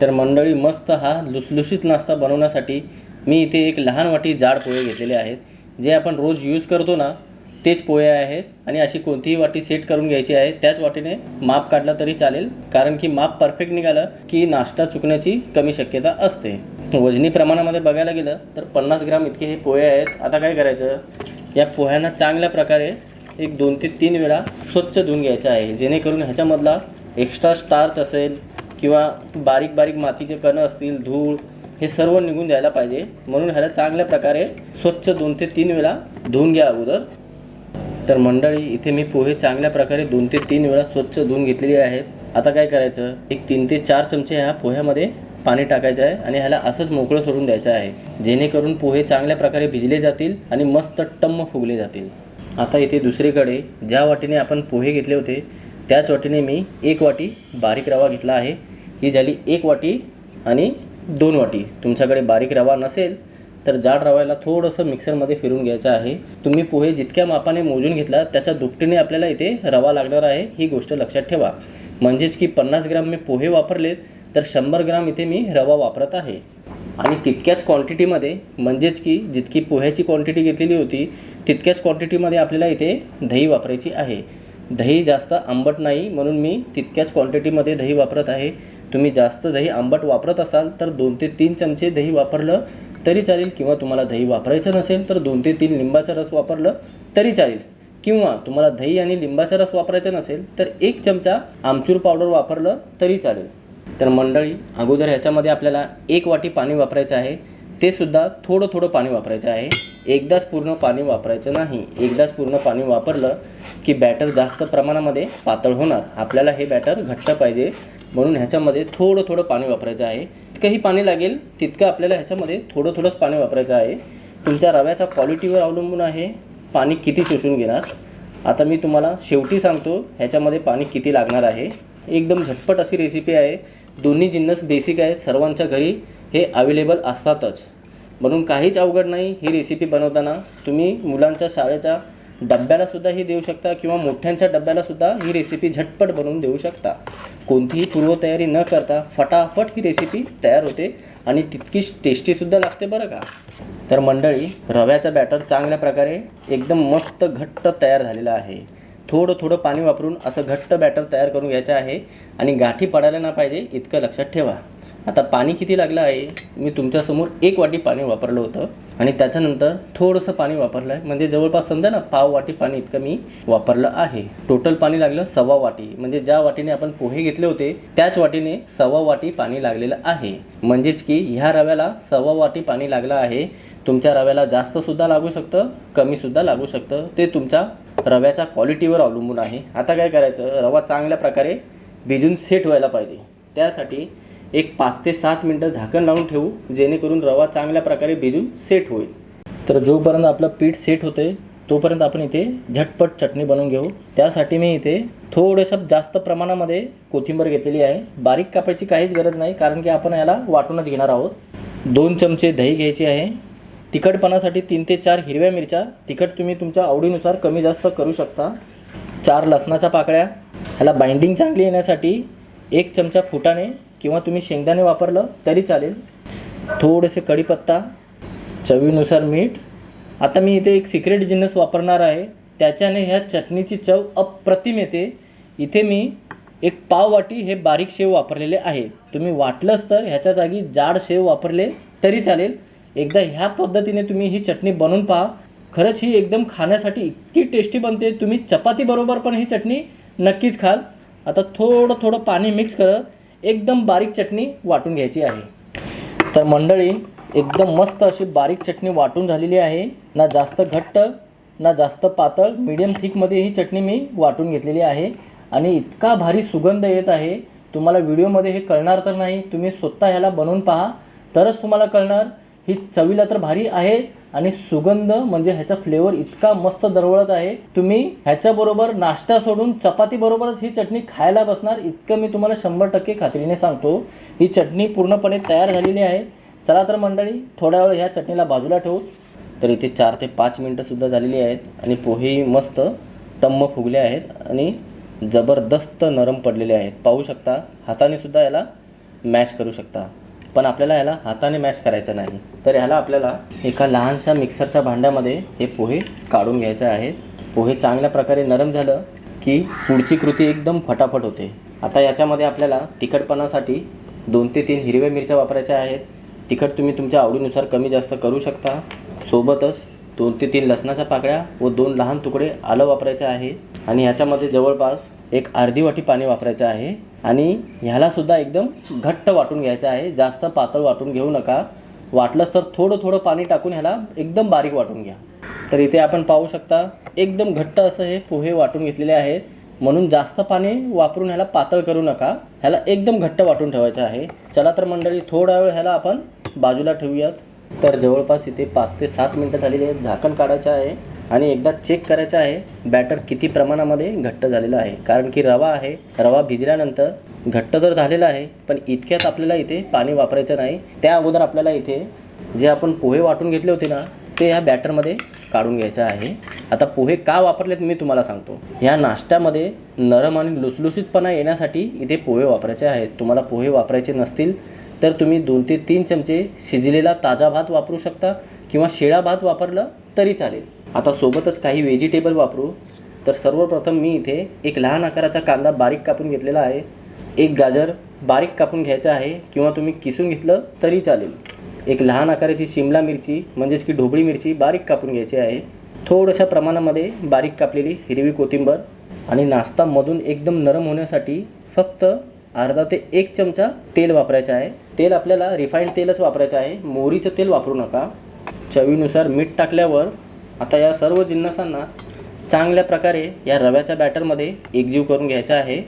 तर मंडळी मस्त हा लुसलुशीत नाश्ता बनवण्यासाठी मी इथे एक लहान वाटी जाड पोहे घेतलेले आहेत. जे आपण रोज यूज करतो ना तेच पोहे आहेत आणि अशी कोणतीही वाटी सेट करून घ्यायची आहे. त्याच वाटीने माप काढला तरी चालेल कारण की माप परफेक्ट निघालं की नाश्ता चुकण्याची कमी शक्यता असते. वजनी प्रमाणामध्ये बघायला गेलं तर पन्नास ग्राम इतके हे पोहे आहेत. आता काय करायचं? या पोह्यांना चांगल्या प्रकारे एक दोन ते तीन वेळा स्वच्छ धुवून घ्यायचं आहे. जेणेकरून ह्याच्यामधला एक्स्ट्रा स्टार्च असेल किंवा बारीक बारीक मातीचे कणं असतील धूळ हे सर्व निघून द्यायला पाहिजे. म्हणून ह्याला चांगल्या प्रकारे स्वच्छ दोन ते तीन वेळा धुवून घ्या अगोदर. तर मंडळी इथे मी पोहे चांगल्या प्रकारे दोन ते तीन वेळा स्वच्छ धुवून घेतलेली आहेत. आता काय करायचं? एक तीन ते चार चमचे ह्या पोह्यामध्ये पाणी टाकायचं आहे आणि ह्याला असंच मोकळं सोडून द्यायचं आहे. जेणेकरून पोहे चांगल्या प्रकारे भिजले जातील आणि मस्त टम्म फुगले जातील. आता इथे दुसरीकडे ज्या वाटीने आपण पोहे घेतले होते त्याच वाटीने मी एक वाटी बारीक रवा घेतला आहे. ही झाली एक वाटी आणि दोन वाटी. तुमच्याकडे बारीक रवा नसेल तर जाड रव्याला थोडंसं मिक्सरमध्ये फिरून घ्यायचं आहे. तुम्ही पोहे जितक्या मापाने मोजून घेतला त्याच्या दुपटीने आपल्याला इथे रवा लागणार आहे ही गोष्ट लक्षात ठेवा. म्हणजेच की पन्नास ग्राम मी पोहे वापरलेत तर शंभर ग्राम इथे मी रवा वापरत आहे. आणि तितक्याच क्वांटिटीमध्ये म्हणजेच की जितकी पोह्याची क्वांटिटी घेतलेली होती तितक्याच क्वांटिटीमध्ये आपल्याला इथे दही वापरायची आहे. दही जास्त आंबट नाही म्हणून मी तितक्याच क्वांटिटीमध्ये दही वापरत आहे. तुम्ही जास्त दही आंबट वापरत असाल तर दोन ते तीन चमचे दही वापरलं तरी चालेल किंवा तुम्हाला दही वापरायचं नसेल तर दोन ते तीन लिंबाचा रस वापरलं तरी चालेल. किंवा तुम्हाला दही आणि लिंबाचा रस वापरायचा नसेल तर एक चमचा आमचूर पावडर वापरलं तरी चालेल. तर मंडळी अगोदर ह्याच्यामध्ये आपल्याला एक वाटी पाणी वापरायचं आहे. ते सुद्धा थोडं थोडं पाणी वापरायचं आहे. एकदाच पूर्ण पाणी वापरायचं नाही. एकदाच पूर्ण पाणी वापरलं की बॅटर जास्त प्रमाणामध्ये पातळ होणार. आपल्याला हे बॅटर घट्ट पाहिजे. म्हणून ह्याच्यामध्ये थोडं थोडं पाणी वापरायचं आहे. इतकंही पाणी लागेल तितकं आपल्याला ह्याच्यामध्ये थोडं थोडंच पाणी वापरायचं आहे. तुमच्या रव्याच्या क्वालिटीवर अवलंबून आहे. पाणी किती शोषून घेणार? आता मी तुम्हाला शेवटी सांगतो ह्याच्यामध्ये पाणी किती लागणार आहे. एकदम झटपट अशी रेसिपी आहे. दोन्ही जिन्नस बेसिक आहेत. सर्वांच्या घरी हे अवेलेबल असतातच. म्हणून काहीच अवघड नाही. ही रेसिपी बनवताना तुम्ही मुलांच्या शाळेच्या डब्यालासुद्धा ही देऊ शकता किंवा मोठ्यांच्या डब्यालासुद्धा ही रेसिपी झटपट बनवून देऊ शकता. कोणतीही पूर्वतयारी न करता फटाफट ही रेसिपी तयार होते आणि तितकीच टेस्टीसुद्धा लागते बरं का? तर मंडळी रव्याचा बॅटर चांगल्या प्रकारे एकदम मस्त घट्ट तयार झालेला आहे. थोडं थोडं पाणी वापरून असं घट्ट बॅटर तयार करून घ्यायचं आहे आणि गाठी पडायला ना पाहिजे इतकं लक्षात ठेवा. आता पाणी किती लागलं आहे? मी तुमच्यासमोर एक वाटी पाणी वापरलं होतं आणि त्याच्यानंतर थोडंसं पाणी वापरलं आहे म्हणजे जवळपास समजा ना पाव वाटी पाणी इतकं मी वापरलं आहे. टोटल पाणी लागलं सव्वा वाटी. म्हणजे ज्या वाटीने आपण पोहे घेतले होते त्याच वाटीने सव्वा वाटी पाणी लागलेलं आहे. म्हणजेच की ह्या रव्याला सव्वा वाटी पाणी लागलं आहे. तुमच्या रव्याला जास्तसुद्धा लागू शकतं कमीसुद्धा लागू शकतं. ते तुमच्या रव्याच्या क्वालिटीवर अवलंबून आहे. आता काय करायचं? रवा चांगल्या प्रकारे भिजून सेट व्हायला पाहिजे. त्यासाठी एक पाच ते सात मिनटं झाकण लावून ठेवू जेणेकरून रवा चांगल्या प्रकारे भिजून सेट होईल. तर जोपर्यंत आपलं पीठ सेट होते तोपर्यंत आपण इथे झटपट चटणी बनवून घेऊ. त्यासाठी मी इथे थोडंसं जास्त प्रमाणामध्ये कोथिंबीर घेतलेली आहे. बारीक कापायची काहीच गरज नाही कारण की आपण याला वाटूनच घेणार आहोत. दोन चमचे दही घ्यायची आहे. तिखटपणासाठी तीन ते चार हिरव्या मिरच्या. तिखट तुम्ही तुमच्या आवडीनुसार कमी जास्त करू शकता. चार लसणाच्या पाकळ्या. ह्याला बाइंडिंग चांगली येण्यासाठी एक चमचा फुटाने किंवा तुम्ही शेंगदाणे वापरलं तरी चालेल. थोडेसे कढीपत्ता चवीनुसार मीठ. आता मी इथे एक सिक्रेट जिन्नस वापरणार आहे. त्याच्याने ह्या चटणीची चव अप्रतिम येते. इथे मी एक पाव वाटी हे बारीक शेव वापरलेले आहे. तुम्ही वाटलंच तर ह्याच्या जागी जाड शेव वापरले तरी चालेल. एकदा ह्या पद्धतीने तुम्ही ही चटणी बनवून पहा. खरंच ही एकदम खाण्यासाठी इतकी टेस्टी बनते. तुम्ही चपातीबरोबर पण ही चटणी नक्कीच खाल. आता थोडं थोडं पाणी मिक्स करत एकदम बारीक चटणी वाटून घ्यायची आहे. तर मंडळी एकदम मस्त अशी बारीक चटणी वाटून झालेली आहे. ना जास्त घट्ट ना जास्त पातळ मीडियम थिकमध्ये ही चटणी मी वाटून घेतलेली आहे. आणि इतका भारी सुगंध येत आहे. तुम्हाला व्हिडिओमध्ये हे कळणार तर नाही. तुम्ही स्वतः ह्याला बनवून पहा. तरच तुम्हाला कळणार. ही चवीला तर भारी आहे आणि सुगंध म्हणजे ह्याचा फ्लेवर इतका मस्त दरवळत आहे. तुम्ही ह्याच्याबरोबर नाश्ता सोडून चपाती बरोबरच ही चटणी खायला बसणार इतकं मी तुम्हाला शंभर टक्के खात्रीने सांगतो. ही चटणी पूर्णपणे तयार झालेली आहे. चला तर मंडळी थोड्या वेळ ह्या चटणीला बाजूला ठेवू. तर इथे चार ते पाच मिनटंसुद्धा झालेली आहेत आणि पोहे मस्त टम्म फुगले आहेत आणि जबरदस्त नरम पडलेले आहेत. पाहू शकता हाताने सुद्धा याला मॅश करू शकता. पण आपल्याला ह्याला हाताने मॅश करायचं नाही. तर ह्याला आपल्याला एका लहानशा मिक्सरच्या भांड्यामध्ये हे पोहे काढून घ्यायचे आहेत. पोहे चांगल्या प्रकारे नरम झालं की पुढची कृती एकदम फटाफट होते. आता याच्यामध्ये आपल्याला तिखटपणासाठी दोन ते तीन हिरव्या मिरच्या वापरायच्या आहेत. तिखट तुम्ही तुमच्या आवडीनुसार कमी जास्त करू शकता. सोबतच दोन ते तीन लसणाच्या पाकळ्या व दोन लहान तुकडे आलं वापरायचे आहे. आणि ह्याच्यामध्ये जवळपास एक अर्धी वाटी पाणी वापरायचं आहे आणि ह्यालासुद्धा एकदम घट्ट वाटून घ्यायचं आहे. जास्त पातळ वाटून घेऊ नका. वाटलंच तर थोडं थोडं पाणी टाकून ह्याला एकदम बारीक वाटून घ्या. तर इथे आपण पाहू शकता एकदम घट्ट असं हे पोहे वाटून घेतलेले आहेत. म्हणून जास्त पाणी वापरून ह्याला पातळ करू नका. ह्याला एकदम घट्ट वाटून ठेवायचं आहे. चला तर मंडळी थोडा वेळ ह्याला आपण बाजूला ठेवूयात. तर जवळपास इथे पाच ते सात मिनटं झालेली आहेत. झाकण काढायचं आहे. आणि एकदा चेक करायचं आहे बॅटर किती प्रमाणामध्ये घट्ट झालेलं आहे. कारण की रवा आहे रवा भिजल्यानंतर घट्ट तर झालेला आहे पण इतक्यात आपल्याला इथे पाणी वापरायचं नाही. त्या अगोदर आपल्याला इथे जे आपण पोहे वाटून घेतले होते ना ते ह्या बॅटरमध्ये काढून घ्यायचं आहे. आता पोहे का वापरलेत मी तुम्हाला सांगतो. ह्या नाश्त्यामध्ये नरम आणि लुसलुसीतपणा येण्यासाठी इथे पोहे वापरायचे आहेत. तुम्हाला पोहे वापरायचे नसतील तर तुम्ही दोन ते तीन चमचे शिजलेला ताजा भात वापरू शकता किंवा शिळा भात वापरलं तरी चालेल. आता सोबतच काही व्हेजिटेबल वापरू. तर सर्वप्रथम मी इथे एक लहान आकाराचा कांदा बारीक कापून घेतलेला आहे. एक गाजर बारीक कापून घ्यायचं आहे किंवा तुम्ही किसून घेतलं तरी चालेल. एक लहान आकाराची शिमला मिरची म्हणजेच की ढोबळी मिरची बारीक कापून घ्यायची आहे. थोड्याशा प्रमाणामध्ये बारीक कापलेली हिरवी कोथिंबर आणि नाश्ता मधून एकदम नरम होण्यासाठी फक्त अर्धा ते एक चमचा तेल वापरायचं आहे. तेल आपल्याला रिफाईंड तेलच वापरायचं आहे. मोहरीचं तेल वापरू नका. चवीनुसार मीठ टाकल्यावर आता या सर्व जिन्नसांना चांगल्या प्रकारे या रव्याच्या बॅटरमध्ये एकजीव करून घ्यायचा आहे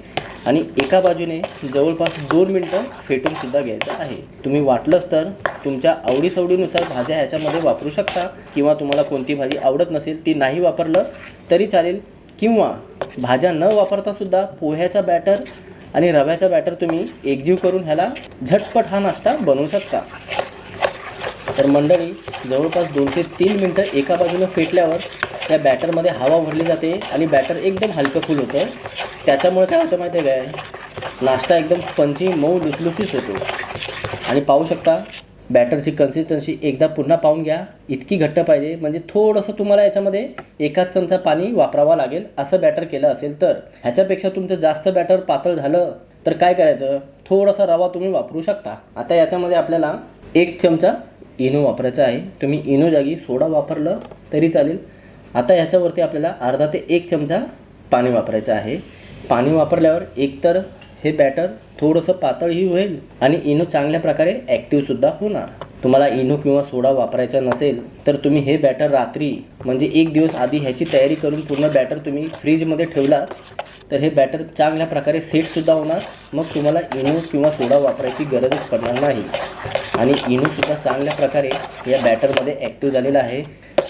आणि एका बाजूने जवळपास दोन मिनटं फेटून सुद्धा घ्यायचं आहे. तुम्ही वाटलंच तर तुमच्या आवडीसवडीनुसार भाज्या ह्याच्यामध्ये वापरू शकता किंवा तुम्हाला कोणती भाजी आवडत नसेल ती नाही वापरलं तरी चालेल. किंवा भाज्या न वापरता सुद्धा पोह्याचा बॅटर आणि रव्याचा बॅटर तुम्ही एकजीव करून ह्याला झटपट हा नाश्ता बनवू शकता. तर मंडळी जवळपास दोन ते तीन मिनटं एका बाजूनं फेटल्यावर त्या बॅटरमध्ये हवा भरली जाते आणि बॅटर एकदम हलकं फुल होतं. त्याच्यामुळे काय होतं माहिती आहे काय? नाश्ता एकदम स्पंजी मऊ लुसलुसीत होतो. आणि पाहू शकता बॅटरची कन्सिस्टन्सी एकदा पुन्हा पाहून घ्या. इतकी घट्ट पाहिजे. म्हणजे थोडंसं तुम्हाला याच्यामध्ये एकाच चमचा पाणी वापरावा लागेल. असं बॅटर केलं असेल तर. ह्याच्यापेक्षा तुमचं जास्त बॅटर पातळ झालं तर काय करायचं? थोडासा रवा तुम्ही वापरू शकता. आता याच्यामध्ये आपल्याला एक चमचा इनो वापरायचा आहे. तुम्ही इनो जागी सोडा वापरलं तरी चालेल. आता ह्याच्यावरती आपल्याला अर्धा ते एक चमचा पाणी वापरायचं आहे. पाणी वापरल्यावर एकतर हे बॅटर थोडंसं पातळही होईल आणि इनो चांगल्या प्रकारे ॲक्टिव्हसुद्धा होणार. तुम्हाला इनो किंवा सोडा वापरायचा नसेल तर तुम्ही हे बॅटर रात्री म्हणजे एक दिवस आधी ह्याची तयारी करून पूर्ण बॅटर तुम्ही फ्रीजमध्ये ठेवलात तर हे बॅटर चांगल्या प्रकारे सेटसुद्धा होणार. मग तुम्हाला इनो किंवा सोडा वापरायची गरजच पडणार नाही. आणि इनोसुद्धा चांगल्या प्रकारे या बॅटरमध्ये ॲक्टिव्ह झालेलं आहे.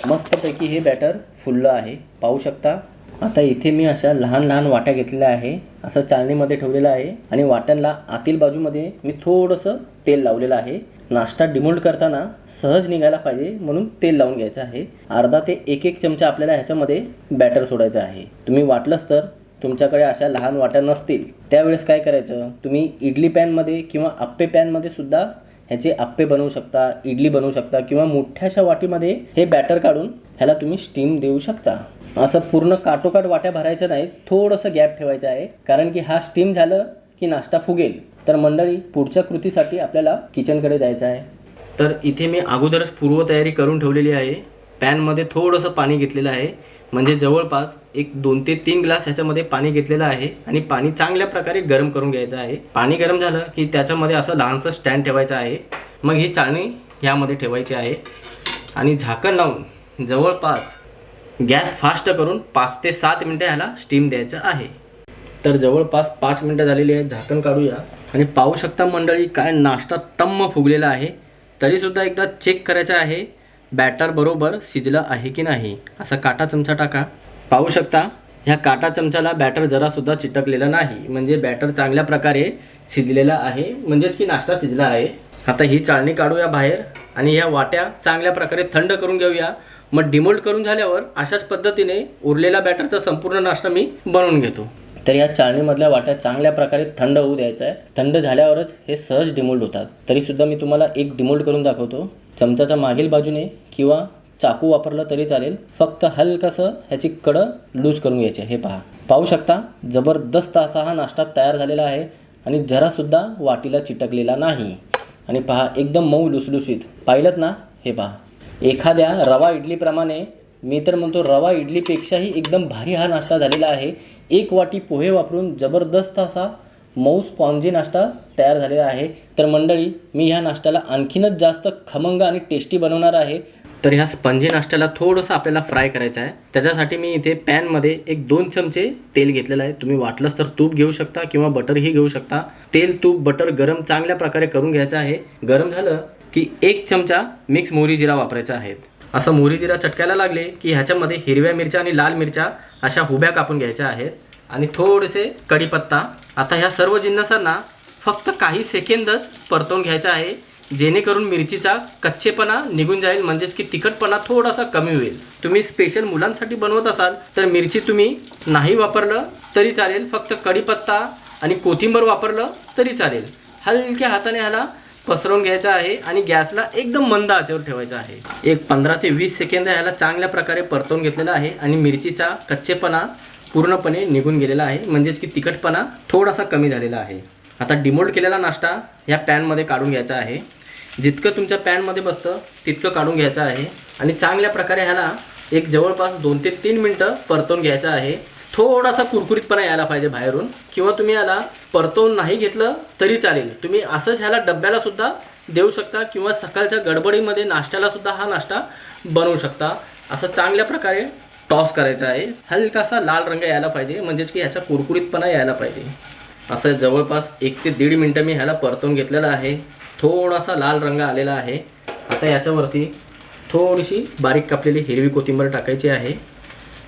मस्तपैकी हे बॅटर फुललं आहे. पाहू शकता. आता इथे मी अशा लहान लहान वाट्या घेतलेल्या आहे. असं चालणीमध्ये ठेवलेलं आहे. आणि वाट्यांना आतील बाजूमध्ये मी थोडंसं तेल लावलेलं आहे. नाश्ता डिमोल्ड करताना सहज निघायला पाहिजे म्हणून तेल लावून घ्यायचं आहे. अर्धा ते एक एक चमचा आपल्याला ह्याच्यामध्ये बॅटर सोडायचं आहे. तुम्ही वाटलंच तर तुमच्याकडे अशा लहान वाट्या नसतील. त्यावेळेस काय करायचं? तुम्ही इडली पॅनमध्ये किंवा आप्पे पॅनमध्ये सुद्धा ह्याचे आप्पे बनवू शकता इडली बनवू शकता किंवा मोठ्याशा वाटीमध्ये हे बॅटर काढून ह्याला तुम्ही स्टीम देऊ शकता. असं पूर्ण काटोकाट वाट्या भरायचं नाही थोडंसं गॅप ठेवायचं आहे. कारण की हा स्टीम झालं की नाश्ता फुगेल. तर मंडळी पुढच्या कृतीसाठी आपल्याला किचनकडे जायचं आहे. तर इथे मी अगोदरच पूर्वतयारी करून ठेवलेली आहे. पॅनमध्ये थोडंसं पाणी घेतलेलं आहे. म्हणजे जवळपास एक दोन ते तीन ग्लास ह्याच्यामध्ये पाणी घेतलेलं आहे. आणि पाणी चांगल्या प्रकारे गरम करून घ्यायचं आहे. पाणी गरम झालं की त्याच्यामध्ये असं लहानसं स्टँड ठेवायचं आहे. मग ही चाळणी ह्यामध्ये ठेवायची आहे. आणि झाकण लावून जवळपास गॅस फास्ट करून पाच ते सात मिनटं ह्याला स्टीम द्यायचं आहे. तर जवळपास पाच मिनटं झालेली आहे झाकण काढूया. आणि पाहू शकता मंडळी काय नाश्ता टम्म फुगलेला आहे. तरीसुद्धा एकदा चेक करायचं आहे बॅटर बरोबर शिजलं आहे की नाही. असा काटा चमचा टाका. पाहू शकता ह्या काटा चमचाला बॅटर जरासुद्धा चिटकलेलं नाही. म्हणजे बॅटर चांगल्या प्रकारे शिजलेला आहे. म्हणजेच की नाश्ता शिजला आहे. आता ही चाळणी काढूया बाहेर. आणि ह्या वाट्या चांगल्या प्रकारे थंड करून घेऊया. मग डिमोल्ड करून झाल्यावर अशाच पद्धतीने उरलेला बॅटरचा संपूर्ण नाश्ता मी बनवून घेतो. तर या चाळणीमधल्या वाट्या चांगल्या प्रकारे थंड होऊ द्यायचं आहे थंड झाल्यावरच हे सहज डिमोल्ड होतात. तरीसुद्धा मी तुम्हाला एक डिमोल्ड करून दाखवतो. चमचाच्या मागील बाजूने किंवा चाकू वापरलं तरी चालेल. फक्त हलकंसं ह्याची कडं लूज करून घ्यायची आहे. हे पहा. पाहू शकता जबरदस्त असा हा नाश्ता तयार झालेला आहे आणि जरासुद्धा वाटीला चिटकलेला नाही. आणि पहा एकदम मऊ लुसलुशीत. पाहिलं ना? हे पहा. एखाद्या रवा इडलीप्रमाणे मी तर म्हणतो रवा इडलीपेक्षाही एकदम भारी हा नाश्ता झालेला आहे. एक वाटी पोहे वापरून जबरदस्त असा मऊ स्पॉन्जी नाश्ता तयार झालेला आहे. तर मंडळी मी ह्या नाश्त्याला आणखीनच जास्त खमंग आणि टेस्टी बनवणार आहे. तर ह्या स्पंजी नाश्त्याला थोडंसं आपल्याला फ्राय करायचं आहे. त्याच्यासाठी मी इथे पॅनमध्ये एक दोन चमचे तेल घेतलेलं आहे. तुम्ही वाटलंच तर तूप घेऊ शकता किंवा बटरही घेऊ शकता. तेल तूप बटर गरम चांगल्या प्रकारे करून घ्यायचं आहे. गरम झालं की एक चमचा मिक्स मोहरी जिरा वापरायचा आहे. असं मोहरी जिरा चटकायला लागले की ह्याच्यामध्ये हिरव्या मिरच्या आणि लाल मिरच्या अशा हुब्या कापून घ्यायच्या आहेत. आणि थोडेसे कढीपत्ता. आता ह्या सर्व जिन्नसांना फक्त काही सेकंदच परतवून घ्यायचा आहे जेणेकरून मिरचीचा कच्चेपणा निघून जाईल म्हणजेच की तिखटपणा थोडासा कमी होईल. तुम्ही स्पेशल मुलांसाठी बनवत असाल तर मिरची तुम्ही नाही वापरलं तरी चालेल फक्त कढीपत्ता आणि कोथिंबर वापरलं तरी चालेल. हलक्या हाताने ह्याला पसरवून घ्यायचा आहे आणि गॅसला एकदम मंद आचेवर ठेवायचा आहे. एक पंधरा ते वीस सेकंद ह्याला चांगल्या प्रकारे परतवून घेतलेला आहे आणि मिरचीचा कच्चेपणा पूर्णपणे निघून गेलेला आहे. म्हणजेच की तिखटपणा थोडासा कमी झालेला आहे. आता डिमोल्ड केलेला नाश्ता ह्या पॅनमध्ये काढून घ्यायचा आहे. जितकं तुमच्या पॅनमध्ये बसतं तितकं काढून घ्यायचं आहे. आणि चांगल्या प्रकारे ह्याला एक जवळपास दोन ते तीन मिनटं परतवून घ्यायचं आहे. थोडासा कुरकुरीतपणा यायला पाहिजे बाहेरून. किंवा तुम्ही याला परतवून नाही घेतलं तरी चालेल. तुम्ही असंच ह्याला डब्याला सुद्धा देऊ शकता किंवा सकाळच्या गडबडीमध्ये नाश्त्याला सुद्धा हा नाश्ता बनवू शकता. असं चांगल्या प्रकारे टॉस करायचा आहे. हलकासा लाल रंग यायला पाहिजे म्हणजेच की ह्याचा कुरकुरीतपणा यायला पाहिजे. असं जवळपास एक ते दीड मिनटं मी ह्याला परतवून घेतलेलं आहे. थोडासा लाल रंग आलेला आहे. आता याच्यावरती थोडीशी बारीक कापलेली हिरवी कोथिंबीर टाकायची आहे.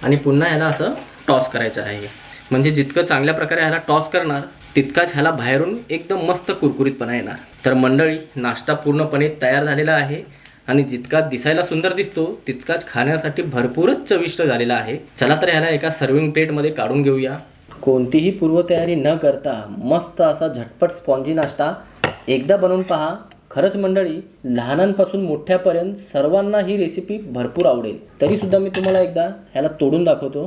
आणि पुन्हा ह्याला असं टॉस करायचं आहे. म्हणजे जितकं चांगल्या प्रकारे ह्याला टॉस करणार तितकाच ह्याला बाहेरून एकदम मस्त कुरकुरीतपणा येणार. तर मंडळी नाश्ता पूर्णपणे तयार झालेला आहे आणि जितका दिसायला सुंदर दिसतो तितकाच खाण्यासाठी भरपूरच चविष्ट झालेला आहे. चला तर ह्याला एका सर्विंग प्लेटमध्ये काढून घेऊया. कोणतीही पूर्वतयारी न करता मस्त असा झटपट स्पॉन्जी नाश्ता एकदा बनवून पहा. खरंच मंडळी लहानांपासून मोठ्यापर्यंत सर्वांना ही रेसिपी भरपूर आवडेल. तरीसुद्धा मी तुम्हाला एकदा ह्याला तोडून दाखवतो.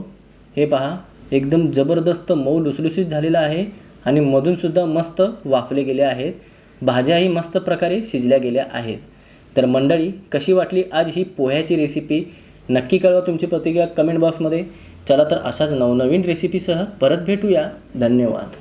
हे पहा एकदम जबरदस्त मऊ लुसलुसीत झालेला आहे आणि मधूनसुद्धा मस्त वाफले गेले आहेत. भाज्याही मस्त प्रकारे शिजल्या गेल्या आहेत. तर मंडळी कशी वाटली आज ही पोह्याची रेसिपी नक्की कळवा तुमची प्रतिक्रिया कमेंट बॉक्समध्ये चला तर अशाच नवनवीन रेसिपीसह परत भेटूया. धन्यवाद.